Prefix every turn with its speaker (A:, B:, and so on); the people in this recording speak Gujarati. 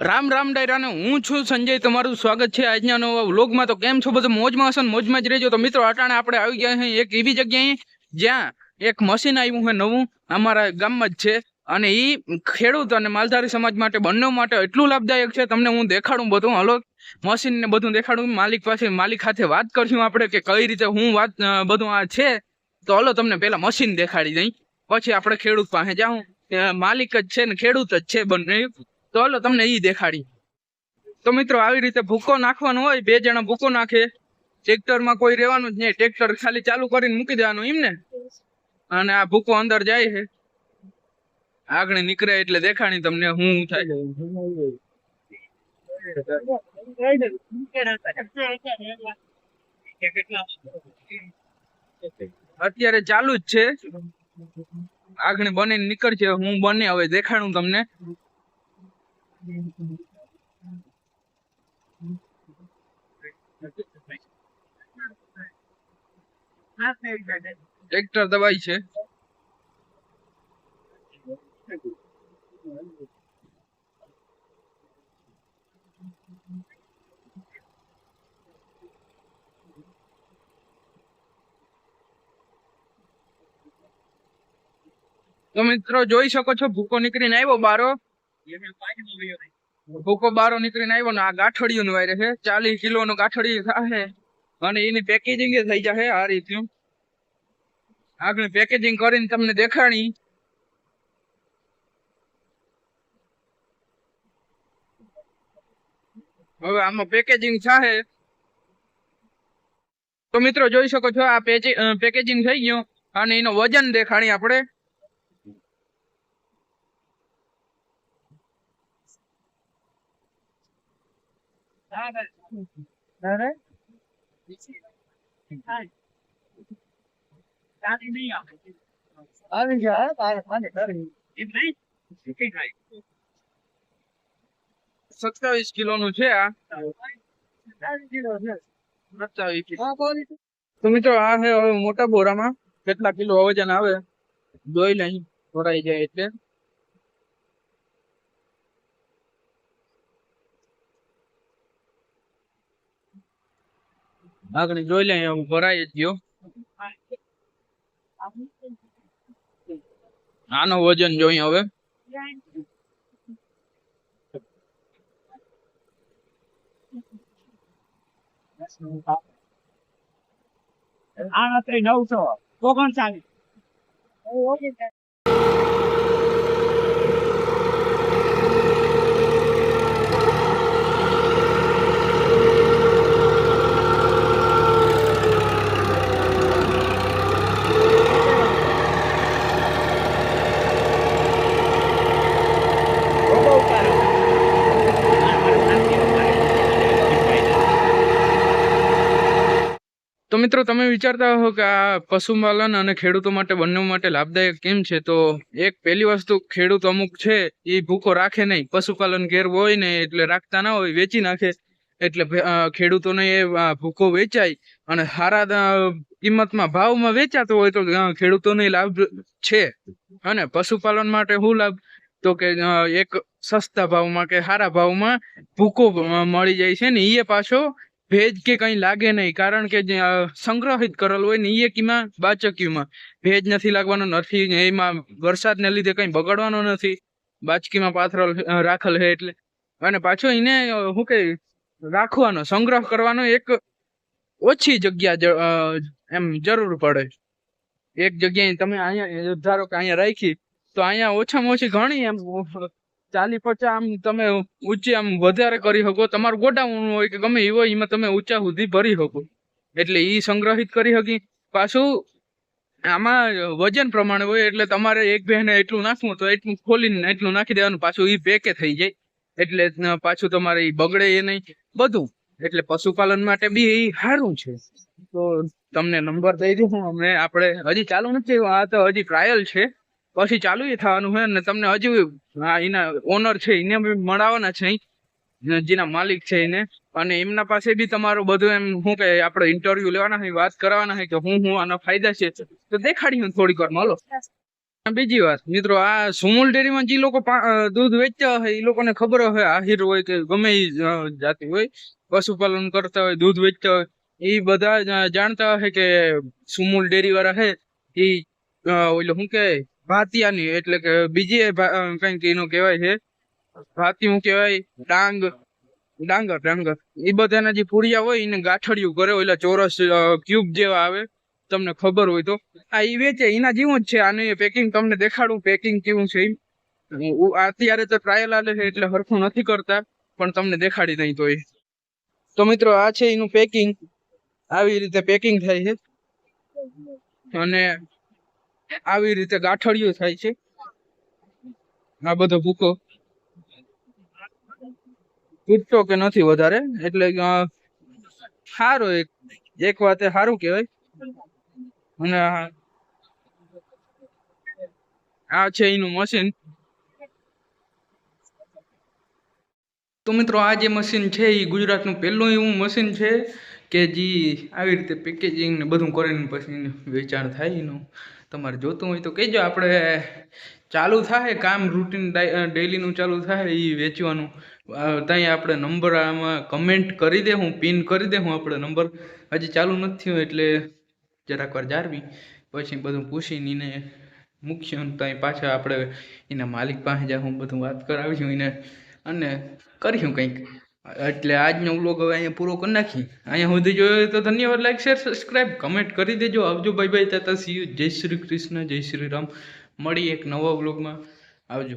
A: રામ રામ ડાયરાને, હું છું સંજય, તમારું સ્વાગત છે આજના નવા વ્લોગમાં. તો કેમ છો બધું? મોજમાં હશો મોજમાં જ રહેજો. તો મિત્રો, અટાણે આપણે આવી ગયા છીએ એક એવી જગ્યાએ જ્યાં એક મશીન આવ્યું છે નવું, અમારા ગામમાં જ છે. અને એ ખેડૂત અને માલધારી સમાજ માટે, બંને માટે એટલું લાભદાયક છે. તમને હું દેખાડું બધું, હલો. મશીનને બધું દેખાડું. માલિક પાસે, માલિક સાથે વાત કરશું આપણે કે કઈ રીતે હું વાત બધું આ છે. તો હલો, તમને પેલા મશીન દેખાડી દઈ. પછી આપણે ખેડૂત પાસે જાઉં. માલિક જ છે ને ખેડૂત જ છે બંને. તો તમને એ દેખાડી. તો મિત્રો, આવી રીતે ભૂકો નાખવાનો હોય, બે જણા ભૂકો નાખે. ટ્રેક્ટરમાં કોઈ રહેવાનું જ નહીં, ટ્રેક્ટર ખાલી ચાલુ કરીને મૂકી દેવાનું એમ અને આ ભૂકો અંદર જાય છે. આગળ નીકળે એટલે દેખાણી તમને હું થાય. અત્યારે ચાલુ જ છે. આગળ બને નીકળશે હું બને હવે દેખાડું તમને. ટ્રેક્ટર દબાઈ છે. તો મિત્રો જોઈ શકો છો ભૂકો નીકળીને આવ્યો બારો. ભૂકો બારો નીકળીને આવ્યો ને આ ગાંઠડિયું નું વાયરે છે. ચાલીસ કિલો નું ગાંઠડિયું થશે અને એની પેકેજિંગ થઈ જશે આ રીતનું આગળ પેકેજિંગ કરીને તમને દેખાણી. હવે આમાં પેકેજિંગ છે તો મિત્રો જોઈ શકો છો, આ પેકેજિંગ થઈ ગયું. અને એનો વજન દેખાણી આપણે.
B: આવી
A: સત્તાવીસ કિલો. નું છે તો મિત્રો, આ છે હવે મોટા બોરામાં. કેટલા કિલો વજન આવે? જોઈ લઈ, ભરાઈ જાય એટલે. આગળ જોઈ લે હું ભરાઈ જ ગયો. આનો વજન જોઈ હવે.
B: આના નવસો. ઓગણચાલીસ
A: તો મિત્રો, તમે વિચારતા હો કે આ પશુપાલન અને ખેડૂતો માટે બંને માટે લાભદાયક કેમ છે? તો એક પહેલી વસ્તુ, ખેડૂત અમુક છે એ ભૂખો રાખે નહીં. પશુપાલન ઘેર હોય ને એટલે રાખતા ના હોય, વેચી નાખે. એટલે ખેડૂતોને એ ભૂખો વેચાય અને સારા કિંમતમાં ભાવમાં વેચાતો હોય તો ખેડૂતોને લાભ છે. અને પશુપાલન માટે શું લાભ? તો કે એક સસ્તા ભાવમાં કે સારા ભાવમાં ભૂકો મળી જાય છે ને એ પાછો ભેજ કે કંઈ લાગે નહીં કારણ કે જે, સંગ્રહિત કરેલ હોય ને એ કીમાં બાચકીમાં ભેજ નથી લાગવાનો નથી એમાં વરસાદને લીધે કંઈ બગડવાનો નથી. બાચકીમાં પાથરલ રાખેલ છે એટલે. અને પાછો એને શું કે રાખવાનો સંગ્રહ કરવાનો એક ઓછી જગ્યા એમ જરૂર પડે. એક જગ્યાએ તમે અહીંયા ધારો કે અહીંયા રાખી તો અહીંયા ઓછામાં ઓછી ઘણી એમ ચાલી પચાસ આમ તમે ઊંચી આમ વધારે કરી શકો. તમારું ગોડાઉન હોય કે ગમે એ હોય, એમાં તમે ઊંચા સુધી ભરી શકો. એટલે એ સંગ્રહિત કરી શકી પાછું આમાં વજન પ્રમાણે હોય, એટલે તમારે એક બહેને એટલું નાખવું તો એટલું ખોલીને એટલું નાખી દેવાનું. પાછું એ પેકે થઈ જાય. એટલે પાછું તમારે એ બગડે એ નહીં. બધું. એટલે પશુપાલન માટે બી એ સારું છે. તો તમને નંબર દઈ દઉં અમને આપણે હજી ચાલુ નથી આ તો હજી ટ્રાયલ છે. પછી ચાલુ એ થવાનું છે ને તમને હજુ એના ઓનર છે એને મળવાના છે જેના માલિક છે એને. અને એમના પાસે બી તમારું બધું એમ શું કે આપણે ઇન્ટરવ્યુ લેવાના હોય, વાત કરવાના હોય કે હું હું આના ફાયદા છે. તો દેખાડી હું થોડીક વાર મળો બીજી વાત, મિત્રો, આ સુમુલ ડેરીમાં જે લોકો દૂધ વેચતા હોય એ લોકોને ખબર હોય, આહિર હોય કે ગમે એ જાતિ હોય, પશુપાલન કરતા હોય, દૂધ વેચતા હોય એ બધા જાણતા હોય કે સુમુલ ડેરી વાળા હે એ ઓલો શું કહેવાય ભાતિયાની, એટલે કે બીજી કંઈક એનું કહેવાય છે. ભાતિયું કહેવાય, ડાંગ, ડાંગર ડાંગર. એ બધાના જે પૂરિયા હોય, એને ગાંઠડિયું કરે એટલે ચોરસ ક્યુબ જેવા આવે, તમને ખબર હોય તો. આ એ વેચે, એના જેવું જ છે. આને પેકિંગ તમને દેખાડું, પેકિંગ કેવું છે અત્યારે તો ટ્રાયલ આલે છે, એટલે હરખું નથી કરતા, પણ તમને દેખાડી નહીં તો એ. તો મિત્રો, આ છે એનું પેકિંગ. આવી રીતે પેકિંગ થાય છે. અને આવી રીતે ગાંઠડિયું થાય છે. આ બધો ભૂકો તૂટતો કે નથી વધારે? એટલે સારો એક એક વાતે સારું કહેવાય. અને આ છે એનું મશીન તો મિત્રો, આ જે મશીન છે એ ગુજરાતનું પહેલું એવું મશીન છે કે જે આવી રીતે પેકેજિંગ ને બધું કરીને પછી વેચાણ થાય એનું. તમારે જોતું હોય તો કહેજો, આપણે ચાલુ થાય કામ રૂટીન ડેલીનું ચાલુ થાય એ વેચવાનું. ત્યાં આપણે નંબર આમાં કમેન્ટ કરી દે, હું પિન કરી દે, હું આપણે નંબર હજી ચાલુ નથી એટલે જરાક વાર જાળવી. પછી બધું પૂછીને એને મૂકશું ત્યાં પાછા આપણે એના માલિક પાસે જાઉં બધું વાત કરાવીશું એને અને કરીશું કંઈક. એટલે આજનો વ્લોગ હવે અહીંયા પૂરો કરી નાખી અહીંયા સુધી જોયો તો ધન્યવાદ લાઈક શેર સબસ્ક્રાઈબ કમેન્ટ કરી દેજો. આવજો ભાઈ ભાઈ તાતા સી જય શ્રી કૃષ્ણ, જય શ્રી રામ. મળી એક નવા વ્લોગમાં આવજો.